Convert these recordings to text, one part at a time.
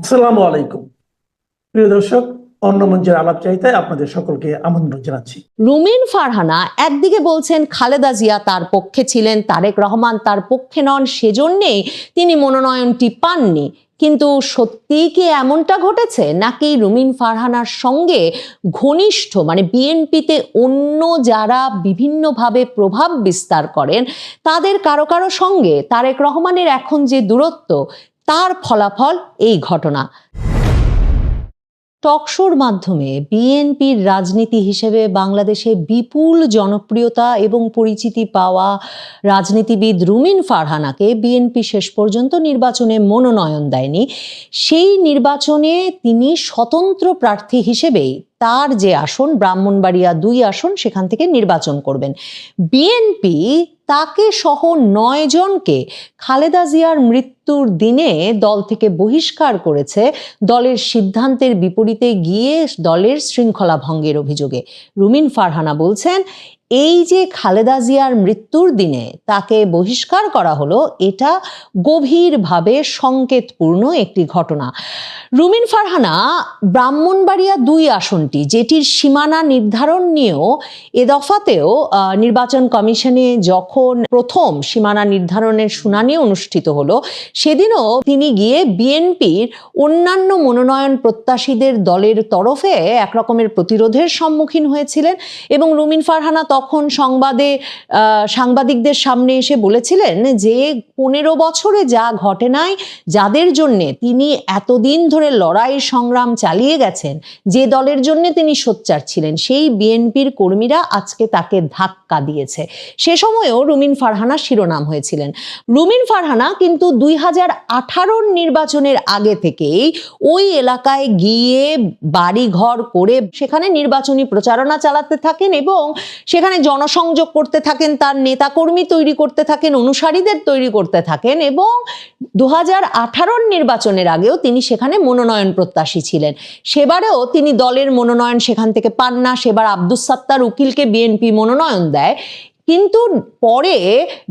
আসসালামু আলাইকুম। প্রিয় দর্শক, অন্য মঞ্চের আলাপ চাইতায় আপনাদের সকলকে আমন্ত্রণ জানাচ্ছি। রুমিন ফারহানা একদিকে বলছেন, খালেদা জিয়া তার পক্ষে ছিলেন, তারেক রহমান তার পক্ষে নন, সেজন্যেই তিনি মনোনয়নটি পাননি। কিন্তু সত্যিই কি এমনটা ঘটেছে, নাকি রুমিন ফারহানার সঙ্গে ঘনিষ্ঠ মানে বিএনপিতে অন্য যারা বিভিন্নভাবে প্রভাব বিস্তার করেন, তাদের কারও কারও সঙ্গে? তারেক রহমানের এখন যে দূরত্ব তার ফলাফল এই ঘটনা। টকশোর মাধ্যমে বিএনপির রাজনীতি হিসেবে বাংলাদেশে বিপুল জনপ্রিয়তা এবং পরিচিতি পাওয়া রাজনীতিবিদ রুমিন ফারহানাকে বিএনপি শেষ পর্যন্ত নির্বাচনে মনোনয়ন দেয়নি। সেই নির্বাচনে তিনি স্বতন্ত্র প্রার্থী হিসেবেই তার যে আসন, ব্রাহ্মণবাড়িয়া দুই আসন, সেখান থেকে নির্বাচন করবেন। বিএনপি তাকে সহ নয় জনকে খালেদা জিয়ার মৃত্যুর দিনে দল থেকে বহিষ্কার করেছে দলের সিদ্ধান্তের বিপরীতে গিয়ে দলের শৃঙ্খলা ভঙ্গের অভিযোগে। রুমিন ফারহানা বলছেন এই যে খালেদা জিয়ার মৃত্যুর দিনে তাকে বহিষ্কার করা হলো, এটা গভীরভাবে সংকেতপূর্ণ একটি ঘটনা। রুমিন ফারহানা, ব্রাহ্মণবাড়িয়া দুই আসনটি, যেটির সীমানা নির্ধারণ নিয়েও এ দফাতেও নির্বাচন কমিশনে যখন প্রথম সীমানা নির্ধারণের শুনানি অনুষ্ঠিত হলো, সেদিনও তিনি গিয়ে বিএনপির অন্যান্য মনোনয়ন প্রত্যাশীদের দলের তরফে এক রকমের প্রতিরোধের সম্মুখীন হয়েছিলেন এবং রুমিন ফারহানা তখন সংবাদে আহ, সাংবাদিকদের সামনে এসে বলেছিলেন যে পনেরো বছরে যা ঘটে নাই যাদের জন্যে তিনি এতদিন ধরে লড়াই সংগ্রাম চালিয়ে গেছেন যে দলের জন্য তিনি সোচ্চার ছিলেন সেই বিএনপির কর্মীরা আজকে তাকে ধাক্কা দিয়েছে। সে সময়েও রুমিন ফারহানা শিরোনাম হয়েছিলেন। রুমিন ফারহানা কিন্তু দুই হাজার আঠারোর নির্বাচনের আগে থেকেই ওই এলাকায় গিয়ে বাড়ি ঘর করে সেখানে নির্বাচনী প্রচারণা চালাতে থাকেন এবং সেখানে জনসংযোগ করতে থাকেন, তার নেতাকর্মী তৈরি করতে থাকেন, অনুসারীদের তৈরি করতে থাকেন এবং দু হাজার নির্বাচনের আগেও তিনি সেখানে মনোনয়ন প্রত্যাশী ছিলেন। সেবারেও তিনি দলের মনোনয়ন সেখান থেকে পান না। সেবার আব্দুস সাত্তার উকিলকে বিএনপি মনোনয়ন দেয়। কিন্তু পরে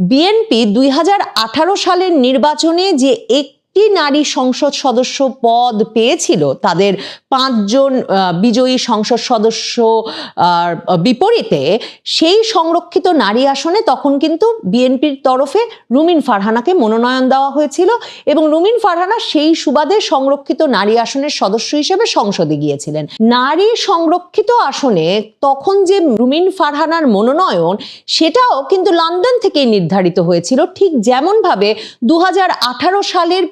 বিএনপি দুই হাজার আঠারো সালের নির্বাচনে যে একটি নারী সংসদ সদস্য পদ পেয়েছিল। তাদের পাঁচজন বিজয়ী সংসদ সদস্য বিপরীতে সেই সংরক্ষিত নারী আসনে তখন কিন্তু বিএনপির তরফে রুমিন ফারহানাকে মনোনয়ন দেওয়া হয়েছিল এবং রুমিন ফারহানা সেই সুবাদে সংরক্ষিত নারী আসনের সদস্য হিসেবে সংসদে গিয়েছিলেন। নারী সংরক্ষিত আসনে তখন যে রুমিন ফারহানার মনোনয়ন সেটাও কিন্তু লন্ডন থেকেই নির্ধারিত হয়েছিল। ঠিক যেমনভাবে দু হাজার আঠারো সালের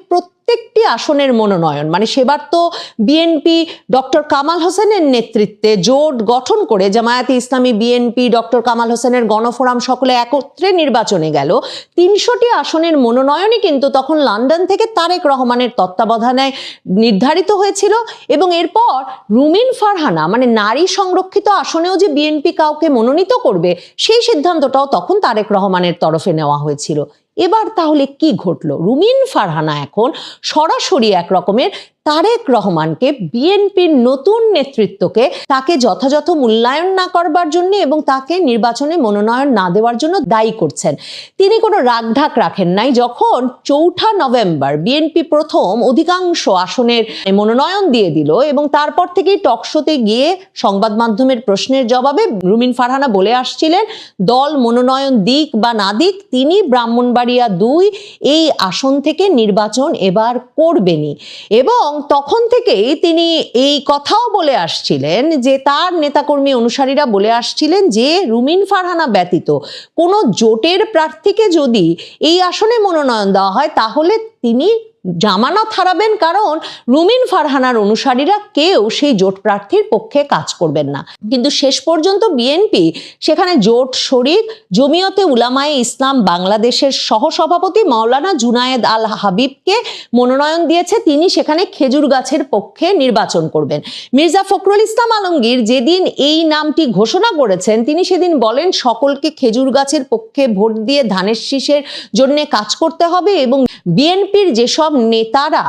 প্রত্যেকটি আসনের মনোনয়ন। মানে সেবার তো বিএনপি ডক্টর কামাল হোসেনের নেতৃত্বে জোট গঠন করে জামায়াতে ইসলামী বিএনপি ডক্টর কামাল হোসেনের গণফোরাম সকলে একত্রে নির্বাচনে গেল। তিনশোটি আসনের মনোনয়নই কিন্তু তখন লন্ডন থেকে তারেক রহমানের তত্ত্বাবধানে নির্ধারিত হয়েছিল এবং এরপর রুমিন ফারহানা মানে নারী সংরক্ষিত আসনেও যে বিএনপি কাউকে মনোনীত করবে, সেই সিদ্ধান্তটাও তখন তারেক রহমানের তরফে নেওয়া হয়েছিল। এবার তাহলে কি ঘটলো? রুমিন ফারহানা এখন সরাসরি এক রকমের তারেক রহমানকে বিএনপির নতুন নেতৃত্বকে তাকে যথাযথ মূল্যায়ন না করবার জন্য এবং তাকে নির্বাচনে মনোনয়ন না দেওয়ার জন্য দায়ী করছেন। তিনি কোনো রাগঢাক রাখেন নাই। যখন চৌঠা নভেম্বর বিএনপি প্রথম অধিকাংশ আসনের মনোনয়ন দিয়ে দিল এবং তারপর থেকেই টকশোতে গিয়ে সংবাদ মাধ্যমের প্রশ্নের জবাবে রুমিন ফারহানা বলে আসছিলেন, দল মনোনয়ন দিক বা না দিক, তিনি ব্রাহ্মণবাড়িয়া দুই, এই আসন থেকে নির্বাচন এবার করবেনই। এবং তখন থেকেই তিনি এই কথাও বলে আসছিলেন যে তার নেতাকর্মী অনুসারীরা বলে আসছিলেন যে রুমিন ফারহানা ব্যতীত কোনো জোটের প্রার্থীকে যদি এই আসনে মনোনয়ন দেওয়া হয়, তাহলে তিনি জামানত হারাবেন কারণ রুমিন ফারহানার অনুসারীরা কেউ সেই জোট প্রার্থীর পক্ষে কাজ করবেন না। কিন্তু শেষ পর্যন্ত বিএনপি সেখানে জোট শরিক, জমিয়তে উলামায়ে ইসলাম, বাংলাদেশের সহসভাপতি মাওলানা জুনায়েদ আল হাবিবকে মনোনয়ন দিয়েছে। তিনি সেখানে খেজুর গাছের পক্ষে নির্বাচন করবেন। মির্জা ফখরুল ইসলাম আলমগীর যেদিন এই নামটি ঘোষণা করেছেন, তিনি সেদিন বলেন, সকলকে খেজুর গাছের পক্ষে ভোট দিয়ে ধানের শীষের জন্য কাজ করতে হবে এবং বিএনপির যেসব যেসব নেতারা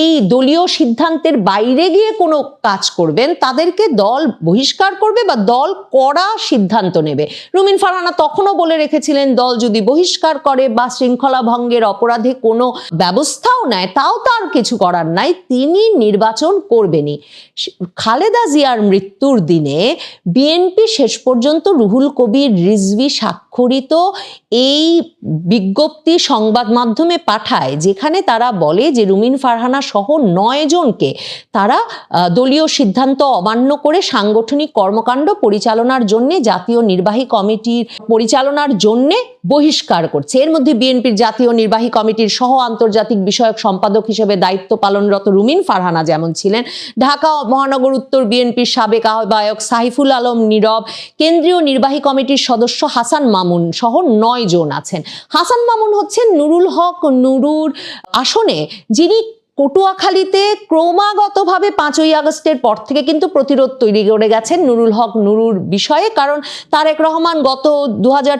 এই দলীয় সিদ্ধান্তের বাইরে গিয়ে কোনো কাজ করবেন, তাদেরকে দল বহিষ্কার করবে বা দল কড়া সিদ্ধান্ত নেবে। রুমিন ফারহানা তখনও বলে রেখেছিলেন, দল যদি বহিষ্কার করে বা শৃঙ্খলা ভঙ্গের অপরাধে কোনো ব্যবস্থাও নেয়, তাও তার কিছু করার নাই, তিনি নির্বাচন করবেনই। খালেদা জিয়ার মৃত্যুর দিনে বিএনপি শেষ পর্যন্ত রুহুল কবির রিজভি স্বাক্ষরিত এই বিজ্ঞপ্তি সংবাদ মাধ্যমে পাঠায় যেখানে তারা বলে যে রুমিন ফারহানা সহ নয় জনকে তারা দলীয় সিদ্ধান্ত অমান্য করে সাংগঠনিক কর্মকাণ্ড পরিচালনার জন্য জাতীয় নির্বাহী কমিটির পরিচালনার জন্য বহিষ্কার করছে। এর মধ্যে বিএনপির জাতীয় নির্বাহী কমিটির সহ আন্তর্জাতিক বিষয়ক সম্পাদক হিসেবে দায়িত্ব পালনরত রুমিন ফারহানা যেমন ছিলেন। ঢাকা মহানগর উত্তর বিএনপির সাবেক আহ্বায়ক সাইফুল আলম নীরব। কেন্দ্রীয় নির্বাহী কমিটির সদস্য হাসান মামুন সহ নয় জন আছেন। হাসান মামুন হচ্ছেন নুরুল হক নুরুর আসনে, যিনি পটুয়াখালীতে ক্রমাগতভাবে পাঁচই আগস্টের পর থেকে কিন্তু প্রতিরোধ তৈরি করে গেছেন নুরুল হক নুরুর বিষয়ে, কারণ তারেক রহমান গত দু হাজার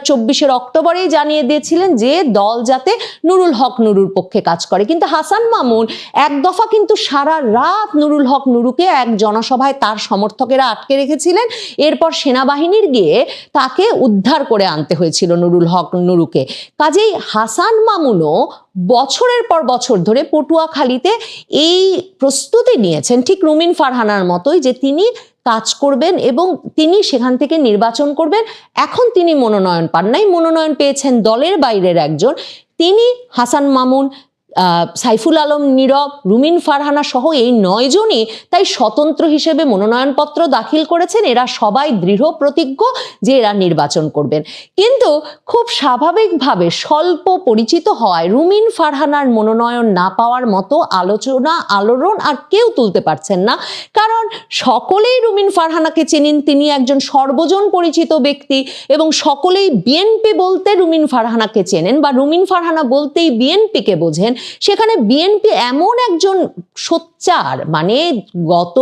অক্টোবরেই জানিয়ে দিয়েছিলেন যে দল যাতে নুরুল হক নুরুর পক্ষে কাজ করে। কিন্তু হাসান মামুন এক দফা কিন্তু সারা রাত নুরুল হক নুরুকে এক জনসভায় তার সমর্থকেরা আটকে রেখেছিলেন। এরপর সেনাবাহিনীর গিয়ে তাকে উদ্ধার করে আনতে হয়েছিল নুরুল হক নুরুকে। কাজেই হাসান মামুনও বছরের পর বছর ধরে পটুয়াখালীতে এই প্রস্তুতি নিয়েছেন ঠিক রুমিন ফারহানার মতোই যে তিনি কাজ করবেন এবং তিনি সেখান থেকে নির্বাচন করবেন। এখন তিনি মনোনয়ন পান নাই। মনোনয়ন পেয়েছেন দলের বাইরের একজন। তিনি হাসান মামুন সাইফুল আলম, নীরব, রুমিন ফারহানা সহ এই নয়জনই তাই স্বতন্ত্র হিসেবে মনোনয়নপত্র দাখিল করেছেন। এরা সবাই দৃঢ় প্রতিজ্ঞ যে এরা নির্বাচন করবেন। কিন্তু খুব স্বাভাবিকভাবে স্বল্প পরিচিত হওয়ায় রুমিন ফারহানার মনোনয়ন না পাওয়ার মতো আলোচনা, আলোড়ন আর কেউ তুলতে পারছেন না। কারণ সকলেই রুমিন ফারহানাকে চেনেন, তিনি একজন সর্বজন পরিচিত ব্যক্তি এবং সকলেই বিএনপি বলতে রুমিন ফারহানাকে চেনেন বা রুমিন ফারহানা বলতেই বিএনপিকে বোঝেন। সেখানে বিএনপি এমন একজন সোচ্চার মানে গত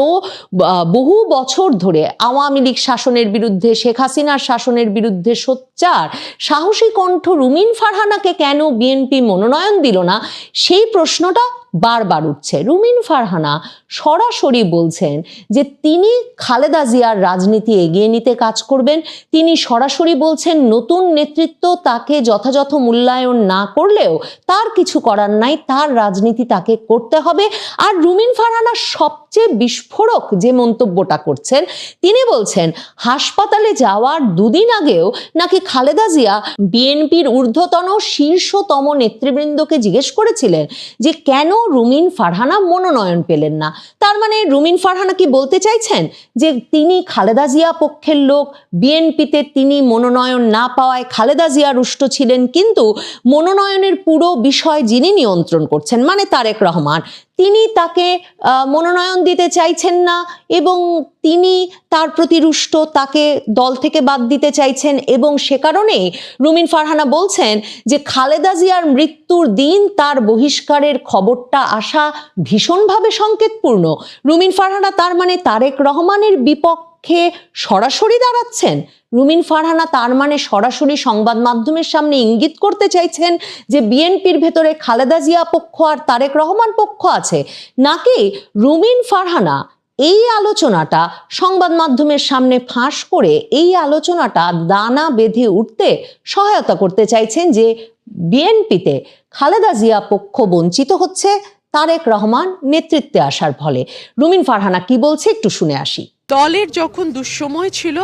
বহু বছর ধরে আওয়ামী লীগ শাসনের বিরুদ্ধে, শেখ হাসিনার শাসনের বিরুদ্ধে সোচ্চার, সাহসী কণ্ঠ রুমিন ফারহানাকে কেন বিএনপি মনোনয়ন দিল না? সেই প্রশ্নটা বারবার উঠছে। রুমিন ফারহানা সরাসরি বলছেন যে তিনি খালেদা জিয়ার রাজনীতি এগিয়ে নিতে কাজ করবেন। তিনি সরাসরি বলছেন নতুন নেতৃত্ব তাকে যথাযথ মূল্যায়ন না করলেও তার কিছু করার নাই, তার রাজনীতি তাকে করতে হবে। আর রুমিন ফারহানা সবচেয়ে বিস্ফোরক যে মন্তব্যটা করছেন, তিনি বলছেন, হাসপাতালে যাওয়ার দুদিন আগেও নাকি খালেদা জিয়া বিএনপির ঊর্ধ্বতন শীর্ষতম নেতৃবৃন্দকে জিজ্ঞেস করেছিলেন যে কেন রুমিন ফারহানা মনোনয়ন পেলেন না। তার মানে রুমিন ফারহানা কি বলতে চাইছেন? যে তিনি খালেদা জিয়া পক্ষের লোক, বিএনপিতে তিনি মনোনয়ন না পাওয়ায় খালেদা জিয়া রুষ্ট ছিলেন, কিন্তু মনোনয়নের পুরো বিষয় যিনি নিয়ন্ত্রণ করছেন মানে তারেক রহমান। তিনি তাকে মনোনয়ন দিতে চাইছেন না এবং তিনি তার প্রতি রুষ্ট, তাকে দল থেকে বাদ দিতে চাইছেন এবং সে কারণেই রুমিন ফারহানা বলছেন যে খালেদা জিয়ার মৃত্যুর দিন তার বহিষ্কারের খবরটা আসা ভীষণভাবে সংকেতপূর্ণ। রুমিন ফারহানা তার মানে তারেক রহমানের বিপক্ষে সরাসরি দাঁড়াচ্ছেন? রুমিন ফারহানা তার মানে সরাসরি সংবাদ মাধ্যমের সামনে ইঙ্গিত করতে চাইছেন যে বিএনপির ভেতরে খালেদা জিয়া পক্ষ আর তারেক রহমান পক্ষ আছে। নাকি রুমিন ফারহানা এই আলোচনাটা সংবাদ মাধ্যমের সামনে ফাঁস করে এই আলোচনাটা দানা বেঁধে উঠতে সহায়তা করতে চাইছেন যে বিএনপিতে খালেদা জিয়া পক্ষ বঞ্চিত হচ্ছে, তারেক রহমান নেতৃত্বে আসার ফলে। রুমিন ফারহানা কি বলছে একটু শুনে আসি। দলের যখন দুঃসময় ছিল,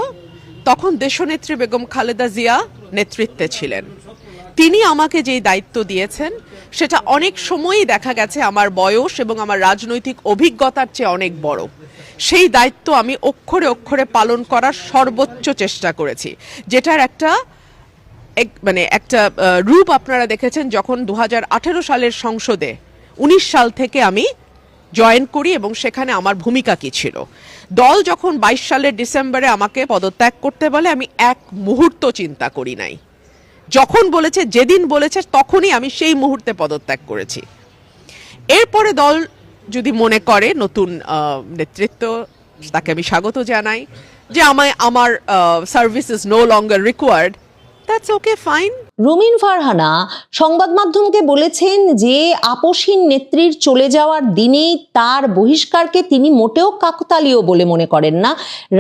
তখন দেশনেত্রী বেগম খালেদা জিয়া নেতৃত্বে ছিলেন। তিনি আমাকে যেই দায়িত্ব দিয়েছেন, সেটা অনেক সময়ই দেখা গেছে আমার বয়স এবং আমার রাজনৈতিক অভিজ্ঞতার চেয়ে অনেক বড়। সেই দায়িত্ব আমি অক্ষরে অক্ষরে পালন করার সর্বোচ্চ চেষ্টা করেছি, যেটার একটা এক- মানে একটা রূপ আপনারা দেখেছেন যখন দু হাজার আঠেরো সালের সংসদে, উনিশ সাল থেকে আমি জয়েন করি এবং সেখানে আমার ভূমিকা কি ছিল। দল যখন বাইশ সালের ডিসেম্বরে আমাকে পদত্যাগ করতে বলে, আমি এক মুহূর্ত চিন্তা করি নাই। যখন বলেছে, যেদিন বলেছে, তখনই আমি সেই মুহূর্তে পদত্যাগ করেছি। এরপরে দল যদি মনে করে, নতুন নেতৃত্ব, তাকে আমি স্বাগত জানাই, যে আমায়, আমার service is no longer required that's okay fine Rumin Farhana সংবাদ মাধ্যমকে বলেছেন যে আপসীন নেত্রীর চলে যাওয়ার দিনেই তার বহিষ্কারকে তিনি মোটেও কাকতালীয় বলে মনে করেন না।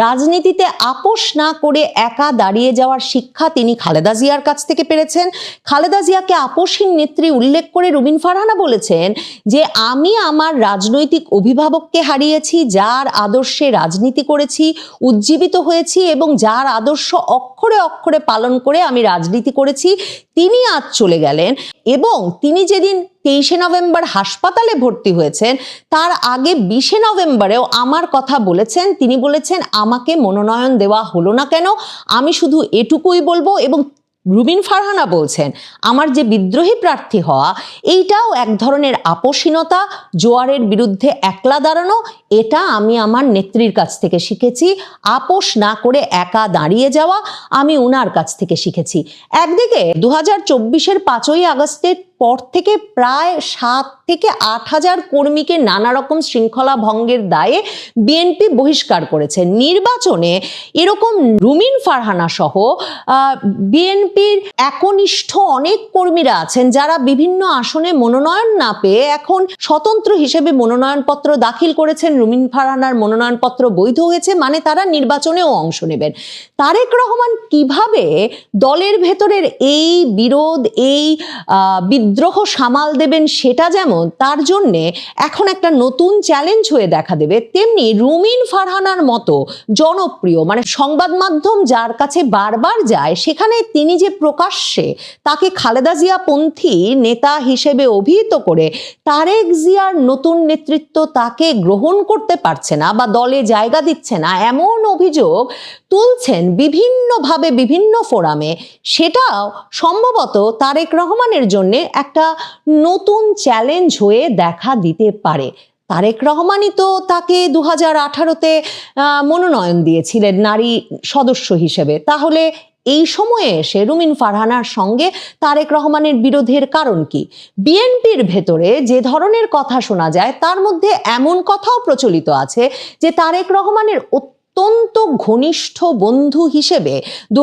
রাজনীতিতে আপোষ না করে একা দাঁড়িয়ে যাওয়ার শিক্ষা তিনি খালেদা জিয়ার কাছ থেকে পেরেছেন। খালেদা জিয়াকে আপসীন নেত্রী উল্লেখ করে রুমিন ফারহানা বলেছেন যে, আমি আমার রাজনৈতিক অভিভাবককে হারিয়েছি, যার আদর্শে রাজনীতি করেছি, উজ্জীবিত হয়েছি এবং যার আদর্শ অক্ষরে অক্ষরে পালন করে আমি রাজনীতি করেছি। তিনি আজ চলে গেলেন এবং তিনি যেদিন তেইশে নভেম্বর হাসপাতালে ভর্তি হয়েছেন, তার আগে বিশে নভেম্বরেও আমার কথা বলেছেন। তিনি বলেছেন, আমাকে মনোনয়ন দেওয়া হলো না কেন? আমি শুধু এটুকুই বলব। এবং রুবিন ফারহানা বলছেন, আমার যে বিদ্রোহী প্রার্থী হওয়া, এইটাও এক ধরনের আপোষহীনতা জোয়ারের বিরুদ্ধে একলা দাঁড়ানো এটা আমি আমার নেত্রীর কাছ থেকে শিখেছি। আপোষ না করে একা দাঁড়িয়ে যাওয়া আমি ওনার কাছ থেকে শিখেছি। একদিকে দু হাজার চব্বিশের পাঁচই আগস্টের পর থেকে প্রায় সাত থেকে আট হাজার কর্মীকে নানা রকম শৃঙ্খলা ভঙ্গের দায়ে বিএনপি বহিষ্কার করেছে। নির্বাচনে এরকম রুমিন ফারহানা সহ বিএনপির একনিষ্ঠ অনেক কর্মীরা আছেন যারা বিভিন্ন আসনে মনোনয়ন না পেয়ে এখন স্বতন্ত্র হিসেবে মনোনয়নপত্র দাখিল করেছেন রুমিন ফারহানার মনোনয়নপত্র বৈধ হয়েছে মানে তারা নির্বাচনেও অংশ নেবেন। তারেক রহমান কীভাবে দলের ভেতরের এই বিরোধ, এই বিদ্রোহ সামাল দেবেন সেটা যেমন, তার জন্যে এখন একটা নতুন চ্যালেঞ্জ হয়ে দেখা দেবে। তেমনি রুমিন ফারহানার মতো জনপ্রিয় মানে সংবাদ মাধ্যম যার কাছে বারবার যায়, সেখানে তিনি যে প্রকাশ্যে তাকে খালেদা জিয়া পন্থী নেতা হিসেবে অভিহিত করে, তারেক জিয়ার নতুন নেতৃত্ব তাকে গ্রহণ করতে পারছে না বা দলে জায়গা দিচ্ছে না, এমন অভিযোগ তুলছেন বিভিন্নভাবে বিভিন্ন ফোরামে। সেটাও সম্ভবত তারেক রহমানের জন্যে একটা নতুন চ্যালেঞ্জ হয়ে দেখা দিতে পারে। তারেক রহমানই তো তাকে দু হাজার আঠারোতে মনোনয়ন দিয়েছিলেন নারী সদস্য হিসেবে। তাহলে এই সময়ে এসে রুমিন ফারহানার সঙ্গে তারেক রহমানের বিরোধের কারণ কি? বিএনপির ভেতরে যে ধরনের কথা শোনা যায়, তার মধ্যে এমন কথাও প্রচলিত আছে যে তারেক রহমানের অত্যন্ত ঘনিষ্ঠ বন্ধু হিসেবে দু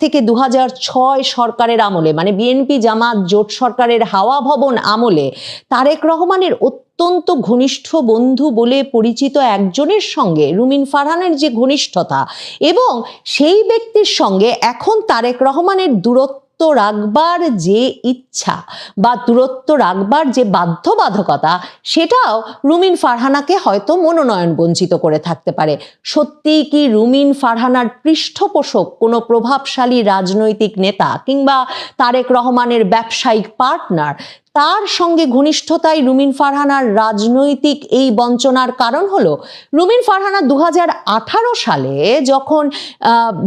থেকে দু হাজার ছয় সরকারের আমলে মানে বিএনপি জামাত জোট সরকারের হাওয়া ভবন আমলে, তারেক রহমানের অত্যন্ত ঘনিষ্ঠ বন্ধু বলে পরিচিত একজনের সঙ্গে রুমিন ফারহানের যে ঘনিষ্ঠতা এবং সেই ব্যক্তির সঙ্গে এখন তারেক রহমানের দূরত্ব রাখবার যে ইচ্ছা বা দূরত্ব রাখবার যে বাধ্যবাধকতা, সেটাও রুমিন ফারহানাকে হয়তো মনোনয়ন বঞ্চিত করে থাকতে পারে। সত্যিই কি রুমিন ফারহানার পৃষ্ঠপোষক কোনো প্রভাবশালী রাজনৈতিক নেতা কিংবা তারেক রহমানের ব্যবসায়িক পার্টনার তার সঙ্গে ঘনিষ্ঠতায় রুমিন ফারহানার রাজনৈতিক এই বঞ্চনার কারণ হলো, রুমিন ফারহানা দু হাজার আঠারো সালে যখন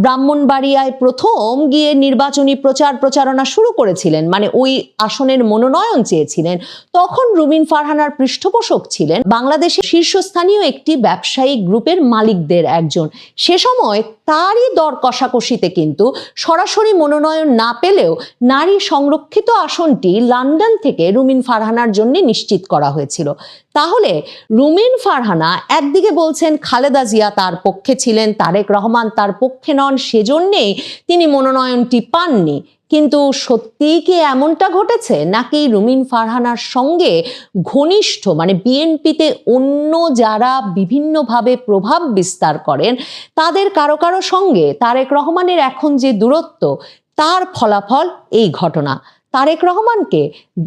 ব্রাহ্মণবাড়িয়ায় প্রথম গিয়ে নির্বাচনী প্রচার প্রচারণা শুরু করেছিলেন মানে ওই আসনের মনোনয়ন চেয়েছিলেন, তখন রুমিন ফারহানার পৃষ্ঠপোষক ছিলেন বাংলাদেশের শীর্ষস্থানীয় একটি ব্যবসায়িক গ্রুপের মালিকদের একজন। সে সময় তারই দর কষাকষিতে কিন্তু সরাসরি মনোনয়ন না পেলেও নারী সংরক্ষিত আসনটি লন্ডন থেকে রুমিন ফারহানার জন্য নিশ্চিত করা হয়েছিল। তাহলে রুমিন ফারহানা একদিকে বলছেন খালেদা জিয়া তার পক্ষে ছিলেন, তারেক রহমান তার পক্ষে নন, সেজন্যেই তিনি মনোনয়নটি পাননি। কিন্তু সত্যিই কি এমনটা ঘটেছে? নাকি রুমিন ফারহানার সঙ্গে ঘনিষ্ঠ মানে বিএনপিতে অন্য যারা বিভিন্নভাবে প্রভাব বিস্তার করেন, তাদের কারও কারও সঙ্গে তারেক রহমানের এখন যে দূরত্ব, তার ফলাফল এই ঘটনা। তারেক রহমানকে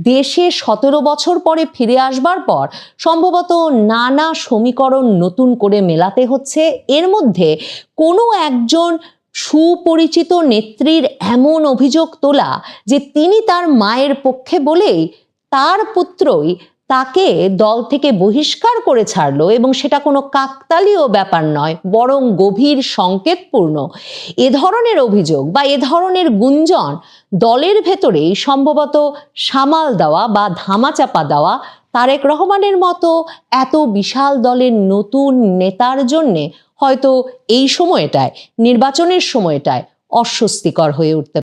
দেশে সতেরো বছর পরে ফিরে আসবার পর সম্ভবত নানা সমীকরণ নতুন করে মেলাতে হচ্ছে। এর মধ্যে কোনো একজন সুপরিচিত নেত্রীর এমন অভিযোগ তোলা যে তিনি তার মায়ের পক্ষে বলেই তার পুত্রই তাকে দল থেকে বহিষ্কার করে ছাড়লো এবং সেটা কোনো কাকতালীয় ব্যাপার নয়, বরং গভীর সংকেতপূর্ণ। এ ধরনের অভিযোগ বা এ ধরনের গুঞ্জন দলের ভেতরেই সম্ভবত সামাল দেওয়া বা ধামাচাপা দেওয়া তারেক রহমানের মতো এত বিশাল দলের নতুন নেতার জন্যে হয়তো এই সময়টায় নির্বাচনের সময়টায় অস্বস্তিকর হয়ে উঠতে